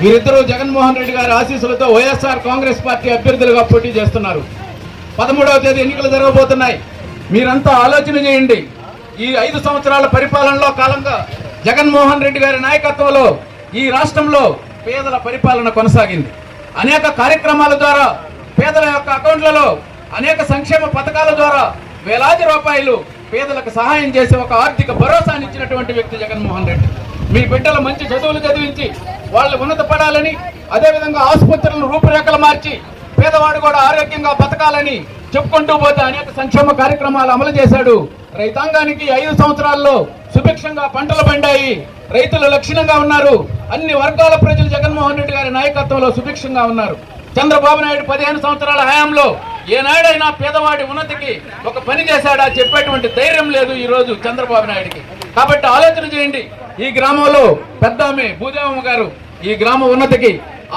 వీరిద్దరూ జగన్మోహన్ రెడ్డి గారి ఆశీస్సులతో వైఎస్ఆర్ కాంగ్రెస్ పార్టీ అభ్యర్థులుగా పోటీ చేస్తున్నారు. పదమూడవ తేదీ ఎన్నికలు జరగబోతున్నాయి. మీరంతా ఆలోచన చేయండి. ఈ ఐదు సంవత్సరాల పరిపాలనలో కాలంగా జగన్మోహన్ రెడ్డి గారి నాయకత్వంలో ఈ రాష్ట్రంలో పేదల పరిపాలన కొనసాగింది. అనేక కార్యక్రమాల ద్వారా పేదల యొక్క అకౌంట్లలో అనేక సంక్షేమ పథకాల ద్వారా వేలాది రూపాయలు పేదలకు సహాయం చేసి ఒక ఆర్థిక భరోసానిచ్చినటువంటి వ్యక్తి జగన్మోహన్ రెడ్డి. మీ బిడ్డలు మంచి చదువులు చదివించి వాళ్ళు ఉన్నత పడాలని అదేవిధంగా ఆసుపత్రులను రూపురేఖలు మార్చి పేదవాడు కూడా ఆరోగ్యంగా బతకాలని చెప్పుకుంటూ పోతే అనేక సంక్షేమ కార్యక్రమాలు అమలు చేశాడు. రైతాంగానికి ఐదు సంవత్సరాల్లో సుభిక్షంగా పంటలు పండాయి. రైతులు లక్షణంగా ఉన్నారు. అన్ని వర్గాల ప్రజలు జగన్మోహన్ రెడ్డి గారి నాయకత్వంలో సుభిక్షంగా ఉన్నారు. చంద్రబాబు నాయుడు పదిహేను సంవత్సరాల హయాంలో ఏనాడైనా పేదవాడి ఉన్నతికి ఒక పని చేశాడా చెప్పేటువంటి ధైర్యం లేదు ఈ రోజు చంద్రబాబు నాయుడికి. కాబట్టి ఆలోచన చేయండి. ఈ గ్రామంలో పెద్ద ఆమె భూదేవమ్మ గారు ఈ గ్రామ ఉన్నతికి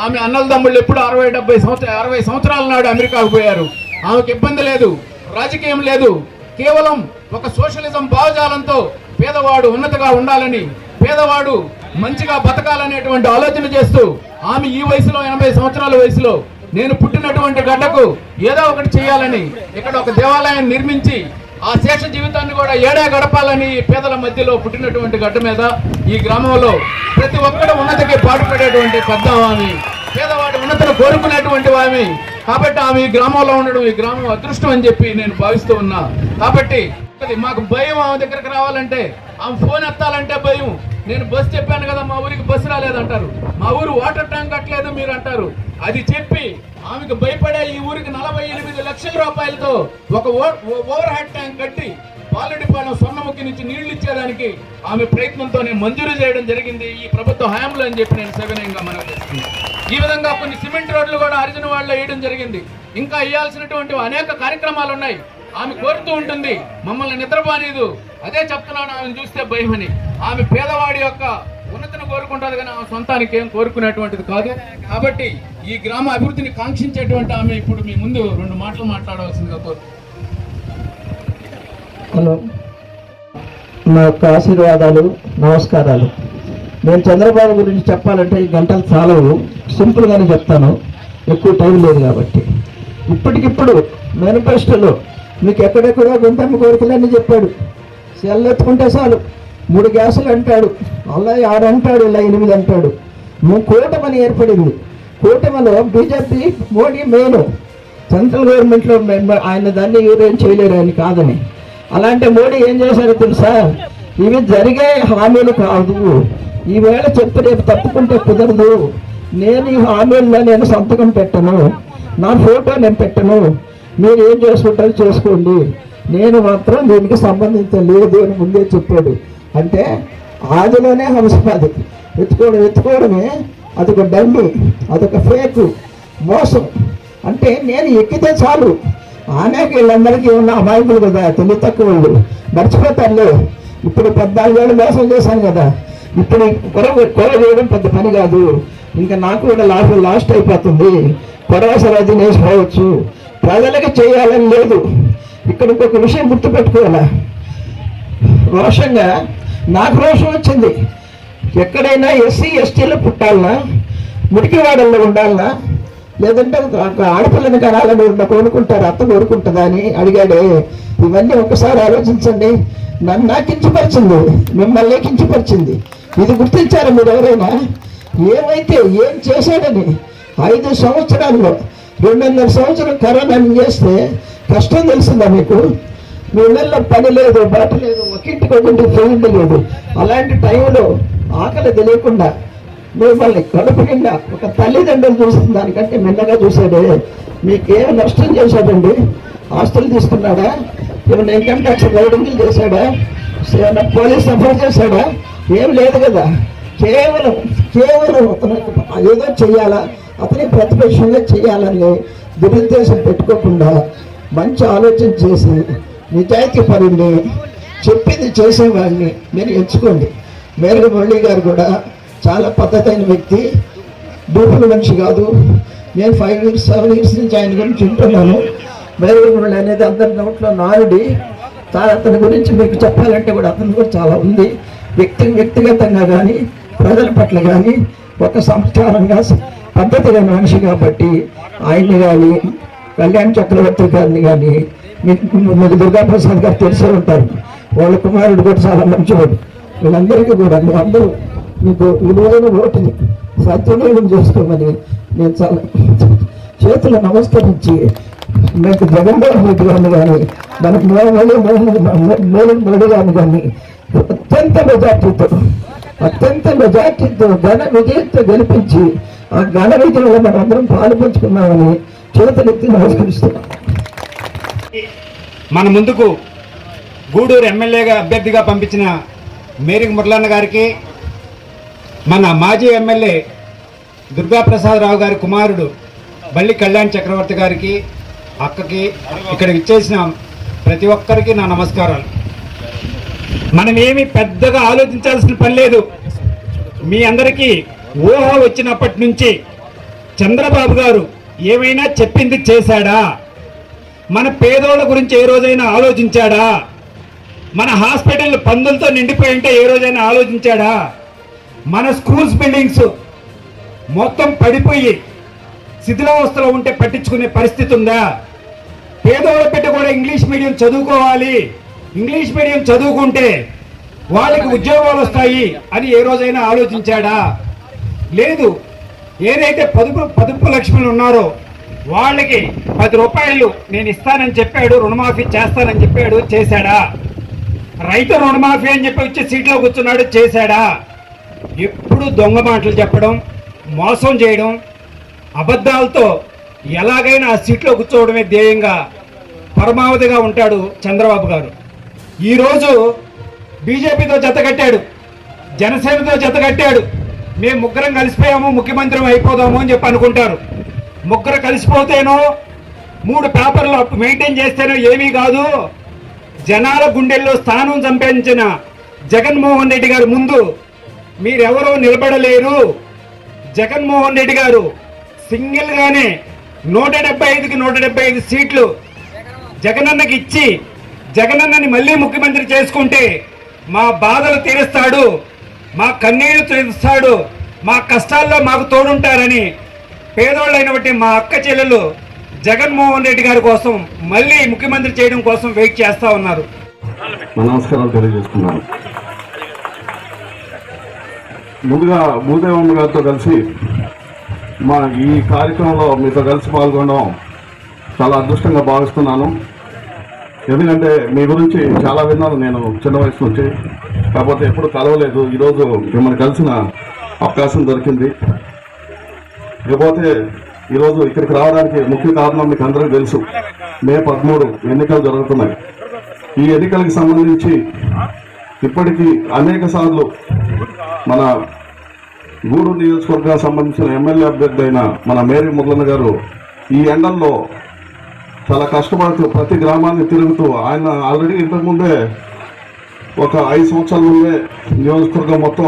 ఆమె అన్నల తమ్ముళ్ళు ఎప్పుడు అరవై డెబ్బై సంవత్సరాలు అరవై సంవత్సరాల నాడు అమెరికాకు పోయారు. ఆమెకు ఇబ్బంది లేదు రాజకీయం లేదు. కేవలం ఒక సోషలిజం భావజాలంతో పేదవాడు ఉన్నతగా ఉండాలని పేదవాడు మంచిగా బతకాలనేటువంటి ఆలోచన చేస్తూ ఆమె ఈ వయసులో ఎనభై సంవత్సరాల వయసులో నేను పుట్టినటువంటి గడ్డకు ఏదో ఒకటి చేయాలని ఇక్కడ ఒక దేవాలయాన్ని నిర్మించి ఆ శేష జీవితాన్ని కూడా ఏడా గడపాలని పేదల మధ్యలో పుట్టినటువంటి గడ్డ మీద ఈ గ్రామంలో ప్రతి ఒక్కరు ఉన్నతికి పాటుపడేటువంటి పెద్ద ఆమె. పేదవాడి ఉన్నతను కోరుకునేటువంటి ఆమె. కాబట్టి ఆమె ఈ గ్రామంలో ఉండడం ఈ గ్రామం అదృష్టం అని చెప్పి నేను భావిస్తూ ఉన్నా. కాబట్టి మాకు భయం ఆమె దగ్గరకు రావాలంటే ఆమె ఫోన్ ఎత్తాలంటే భయం. నేను బస్సు చెప్పాను కదా మా ఊరికి బస్సు రాలేదంటారు. మా ఊరు వాటర్ ట్యాంక్ కట్టలేదు మీరు అంటారు అది చెప్పి ఆమెకు భయపడే ఈ ఊరికి నలభై ఎనిమిది లక్షల రూపాయలతో ఒక ఓ- ఓవర్ హెడ్ ట్యాంక్ కట్టి పాలడిపాలెం స్వర్ణముఖి నుంచి నీళ్ళు ఇచ్చేదానికి ఆమె ప్రయత్నంతోనే మంజూరు చేయడం జరిగింది. ఈ ప్రభుత్వ హయాంలో అని చెప్పి నేను సవినయంగా మనం చేస్తున్నాను. ఈ విధంగా కొన్ని సిమెంట్ రోడ్లు కూడా అర్జున వాళ్ళు వేయడం జరిగింది. ఇంకా వేయాల్సినటువంటి అనేక కార్యక్రమాలు ఉన్నాయి. ఆమె కోరుతూ ఉంటుంది మమ్మల్ని నిద్రపోనీదు. అదే చెప్తున్నాను ఆమెను చూస్తే భయమని. ఆమె పేదవాడి యొక్క కోరుకుంటుంది కానీ ఆమె సొంతానికి ఏం కోరుకునేటువంటిది కాదు. కాబట్టి ఈ గ్రామ అభివృద్ధిని కాంక్షించేటువంటి ఆమె ఇప్పుడు మీ ముందు రెండు మాటలు మాట్లాడవలసిందిగా కోరు హలో. నా యొక్క ఆశీర్వాదాలు నమస్కారాలు. నేను చంద్రబాబు గురించి చెప్పాలంటే ఈ గంటలు చాలవు. సింపుల్గానే చెప్తాను. ఎక్కువ టైం లేదు కాబట్టి. ఇప్పటికిప్పుడు మేనిఫెస్టోలో మీకు ఎక్కడెక్కడో గుంటమ్మ కోరికలన్నీ చెప్పాడు. సెల్ ఎత్తుకుంటే చాలు. మూడు గ్యాసులు అంటాడు. అలా ఆరు అంటాడు ఇలా ఎనిమిది అంటాడు. నువ్వు కూటమని ఏర్పడింది. కూటమిలో బీజేపీ మోడీ మెయిన్ సెంట్రల్ గవర్నమెంట్లో మెంబర్ ఆయన దాన్ని ఎవరేం చేయలేరు ఆయన కాదని. అలాంటి మోడీ ఏం చేశారు తెలుసా? ఇవి జరిగే హామీలు కాదు. ఈవేళ చెప్తే రేపు తప్పుకుంటే కుదరదు. నేను ఈ హామీల్లో నేను సంతకం పెట్టను. నా ఫోటో నేను పెట్టను. మీరు ఏం చేసుకుంటారో చేసుకోండి. నేను మాత్రం దీనికి సంబంధించలేదు అని ముందే చెప్పాడు. అంటే ఆదిలోనే హంసపాది ఎత్తుకోవడం ఎత్తుకోవడమే అదొక డండి అదొక ఫేక్ మోసం. అంటే నేను ఎక్కితే చాలు. ఆమెకి వీళ్ళందరికీ ఉన్న అమాయకులు కదా తొలి తక్కువ వాళ్ళు. మర్చిపోతారులే. ఇప్పుడు పద్నాలుగేళ్ళు మోసం చేశాను కదా. ఇప్పుడు కొరవ కొర చేయడం పెద్ద పని కాదు. ఇంకా నాకు కూడా లాస్ట్ లాస్ట్ అయిపోతుంది. కొరవసర అది నేసిపోవచ్చు ప్రజలకి చేయాలని లేదు. ఇక్కడ ఇంకొక విషయం గుర్తుపెట్టుకోవాలా? రోషంగా నాకు రోషం వచ్చింది. ఎక్కడైనా ఎస్సీ ఎస్టీలో పుట్టాలనా? మురికివాడల్లో ఉండాలనా? లేదంటే ఆడపిల్లని కనాలని ఉన్న కోరుకుంటారు అత్త కోరుకుంటుందా అని అడిగాడే. ఇవన్నీ ఒకసారి ఆలోచించండి. నన్ను నాకు కించపరిచింది. మిమ్మల్ని కించపరిచింది. ఇది గుర్తించారు మీరు ఎవరైనా? ఏమైతే ఏం చేశాడని? ఐదు సంవత్సరాల్లో రెండున్నర సంవత్సరం కరోనా చేస్తే కష్టం తెలిసిందా మీకు? మీ ఇళ్ళల్లో పని లేదు బట్ట లేదు ఒకింటికి ఒకటి ఫెయిల్ లేదు. అలాంటి టైంలో ఆకలి తెలియకుండా మిమ్మల్ని కడుపు నిండా ఒక తల్లిదండ్రులు చూస్తుంది దానికంటే మిన్నగా చూసాడే మీకేం నష్టం చేశాడండి? ఆస్తులు తీసుకున్నాడా? ఏమైనా ఇన్కమ్ ట్యాక్స్ రైడింగ్లు చేశాడా? ఏమైనా పోలీస్ సఫర్ చేశాడా? ఏం లేదు కదా. కేవలం కేవలం అతను ఏదో చెయ్యాలా అతని ప్రతిపక్షంగా చేయాలని దురుద్దేశం పెట్టుకోకుండా మంచి ఆలోచన చేసి నిజాయితీ పరుణ్ణి చెప్పింది చేసేవాడిని మీరు ఎంచుకోండి. మేరకు మురళి గారు కూడా చాలా పద్ధతైన వ్యక్తి డూపుల మనిషి కాదు. నేను ఫైవ్ ఇయర్స్ సెవెన్ ఇయర్స్ నుంచి ఆయన గురించి వింటున్నాను. మేరకు మురళి అనేది అందరి నోట్లో నారుడి అతని గురించి మీకు చెప్పాలంటే కూడా అతను కూడా చాలా ఉంది. వ్యక్తి వ్యక్తిగతంగా కానీ ప్రజల పట్ల కానీ ఒక సంస్కారంగా పద్ధతిగా మనిషి కాబట్టి ఆయన్ని కానీ కళ్యాణ్ చక్రవర్తి గారిని కానీ మీకు దుర్గాప్రసాద్ గారు తెలిసే ఉంటారు. వాళ్ళ కుమారుడు కూడా చాలా మంచివాడు వీళ్ళందరికీ కూడా అందరూ మీకు విలువైన ఓటుని సద్వినియోగం చేసుకోమని నేను చాలా చేతులు నమస్కరించి మీకు జగన్మోహన్ రెడ్డి గారిని కానీ మన మోహన్ మోహన్ మోడీ గారిని కానీ అత్యంత మెజార్టీతో అత్యంత మెజార్టీతో ఘన విజయంతో గెలిపించి ఆ ఘన విజయంలో మనందరం పాలు పంచుకున్నామని చేతులెత్తి నమస్కరిస్తున్నాం. మన ముందుకు గూడూరు ఎమ్మెల్యేగా అభ్యర్థిగా పంపించిన మేరిక మురళన్న గారికి మన మాజీ ఎమ్మెల్యే దుర్గాప్రసాదరావు గారి కుమారుడు బల్లి కళ్యాణ్ చక్రవర్తి గారికి అక్కకి ఇక్కడ ఇచ్చేసిన ప్రతి ఒక్కరికి నా నమస్కారాలు. మనం ఏమి పెద్దగా ఆలోచించాల్సిన పని లేదు. మీ అందరికీ ఊహ వచ్చినప్పటి నుంచి చంద్రబాబు గారు ఏమైనా చెప్పింది చేశాడా? మన పేదోళ్ళ గురించి ఏ రోజైనా ఆలోచించాడా? మన హాస్పిటల్ పందులతో నిండిపోయి ఉంటే ఏ రోజైనా ఆలోచించాడా? మన స్కూల్స్ బిల్డింగ్స్ మొత్తం పడిపోయి శిథిలావస్థలో ఉంటే పట్టించుకునే పరిస్థితి ఉందా? పేదోళ్ళ బిడ్డ కూడా ఇంగ్లీష్ మీడియం చదువుకోవాలి. ఇంగ్లీష్ మీడియం చదువుకుంటే వాళ్ళకి ఉద్యోగాలు వస్తాయి అని ఏ రోజైనా ఆలోచించాడా? లేదు. ఏదైతే పదుపు పదుపు లక్ష్ములు ఉన్నారో వాళ్ళకి పది రూపాయలు నేను ఇస్తానని చెప్పాడు రుణమాఫీ చేస్తానని చెప్పాడు చేశాడా? రైతు రుణమాఫీ అని చెప్పి వచ్చి సీట్లో కూర్చున్నాడు చేశాడా? ఎప్పుడు దొంగ మాటలు చెప్పడం మోసం చేయడం అబద్ధాలతో ఎలాగైనా ఆ సీట్లో కూర్చోవడమే ధ్యేయంగా పరమావధిగా ఉంటాడు చంద్రబాబు గారు. ఈరోజు బీజేపీతో జతకట్టాడు జనసేనతో జతకట్టాడు మేము ముగ్గురం కలిసిపోయాము ముఖ్యమంత్రి అయిపోదాము అని చెప్పి అనుకుంటారు. ముగ్గురు కలిసిపోతేనో మూడు పేపర్లు మెయింటైన్ చేస్తేనో ఏమీ కాదు. జనాల గుండెల్లో స్థానం సంపాదించిన జగన్మోహన్ రెడ్డి గారు ముందు మీరెవరూ నిలబడలేరు. జగన్మోహన్ రెడ్డి గారు సింగిల్గానే నూట డెబ్బై ఐదుకి నూట డెబ్బై ఐదు సీట్లు జగనన్నకి ఇచ్చి జగనన్నని మళ్ళీ ముఖ్యమంత్రి చేసుకుంటే మా బాధలు తీరుస్తాడు మా కన్నీళ్ళు తీరుస్తాడు మా కష్టాల్లో మాకు తోడుంటారని పేదోళ్ళైనటువంటి మా అక్క చెల్లెలు జగన్మోహన్ రెడ్డి గారి కోసం మళ్ళీ ముఖ్యమంత్రి చేయడం కోసం వెయిట్ చేస్తా ఉన్నారు. నా నమస్కారాలు తెలియజేస్తున్నాను. ముందుగా భూదేవమ్మ గారితో కలిసి మా ఈ కార్యక్రమంలో మీతో కలిసి పాల్గొనడం చాలా అదృష్టంగా భావిస్తున్నాను. ఎందుకంటే మీ గురించి చాలా విన్నాను నేను చిన్న వయసు నుంచి. కాకపోతే ఎప్పుడు కలవలేదు. ఈరోజు మిమ్మల్ని కలిసిన అవకాశం దొరికింది. ఇకపోతే ఈరోజు ఇక్కడికి రావడానికి ముఖ్య కారణం మీకు అందరికీ తెలుసు. మే పదమూడు ఎన్నికలు జరుగుతున్నాయి. ఈ ఎన్నికలకు సంబంధించి ఇప్పటికీ అనేక సార్లు మన గూడూరు నియోజకవర్గానికి సంబంధించిన ఎమ్మెల్యే అభ్యర్థి అయిన మన మేరీ మురళన్న గారు ఈ ఎండల్లో చాలా కష్టపడుతూ ప్రతి గ్రామాన్ని తిరుగుతూ ఆయన ఆల్రెడీ ఇంతకుముందే ఒక ఐదు సంవత్సరాల ముందే నియోజకవర్గం మొత్తం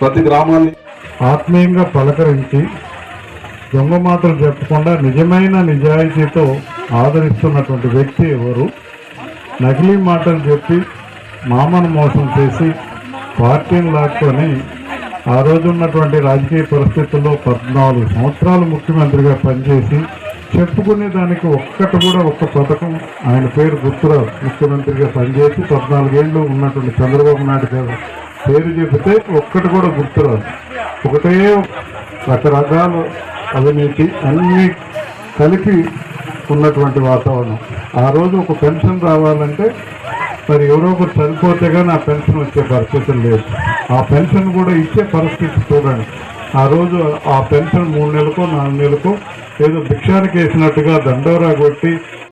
ప్రతి గ్రామాన్ని ఆత్మీయంగా పలకరించి దొంగ మాటలు చెప్పకుండా నిజమైన నిజాయితీతో ఆదరిస్తున్నటువంటి వ్యక్తి ఎవరు? నకిలీ మాటలు చెప్పి మామను మోసం చేసి పార్టీని లాక్కొని ఆ రోజున్నటువంటి రాజకీయ పరిస్థితుల్లో పద్నాలుగు సంవత్సరాలు ముఖ్యమంత్రిగా పనిచేసి చెప్పుకునే దానికి ఒక్కటి కూడా ఒక్క పథకం ఆయన పేరు గుర్తురాదు ముఖ్యమంత్రిగా పనిచేసి పద్నాలుగేళ్ళు ఉన్నటువంటి చంద్రబాబు నాయుడు గారు పేరు చెబితే ఒక్కటి కూడా గుర్తురాదు. ఒకటే రకరకాలు అవినీతి అన్నీ కలిపి ఉన్నటువంటి వాతావరణం. ఆ రోజు ఒక పెన్షన్ రావాలంటే మరి ఎవరో ఒకరు చనిపోతే కానీ ఆ పెన్షన్ వచ్చే పరిస్థితి లేదు ఆ పెన్షన్ కూడా ఇచ్చే పరిస్థితి చూడండి. ఆ రోజు ఆ పెన్షన్ మూడు నెలలకో నాలుగు నెలలకో ఏదో భిక్షానికి వేసినట్టుగా దండోరా కొట్టి